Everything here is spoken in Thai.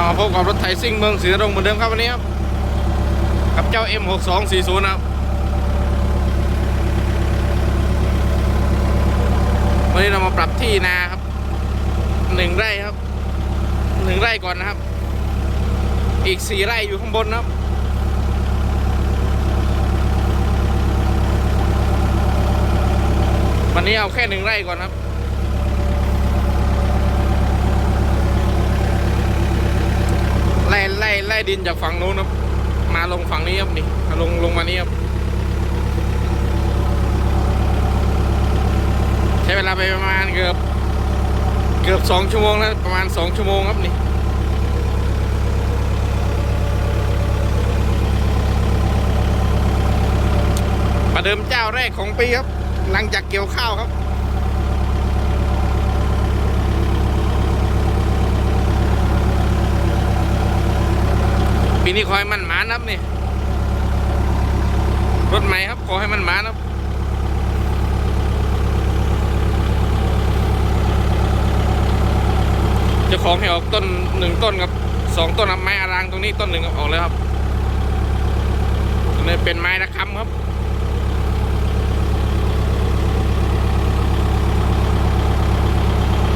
เอามาพบกับรถไถซิ่งเมืองศรีนรงค์เหมือนเดิมครับวันนี้ครับ กับเจ้า M6240 นะครับวันนี้เรามาปรับที่นาครับหนึ่งไร่ครับหนึ่งไร่ก่อนนะครับ อีกสี่ไร่อยู่ข้างบนนะครับวันนี้เอาแค่หนึ่งไร่ก่อนครับ ไล่ไล่ดินจากฝั่งนู้นครับ มาลงฝั่งนี้ครับนี่ลงลงมานี้ครับใช้เวลาไปประมาณเกือบเกือบสองชั่วโมงแล้วประมาณสองชั่วโมงครับนี่ประเดิมเจ้าแรกของปีครับ หลังจากเกี่ยวข้าวครับ ปีนี้ขอให้มันหมานับนี่ รถใหม่ครับ ขอให้มันหมานับจะของให้ออกต้นหนึ่งต้นครับสองต้นครับไม้อารางตรงนี้ต้นหนึ่งครับออกแล้วครับตรงนี้เป็นไม้ระคำครับ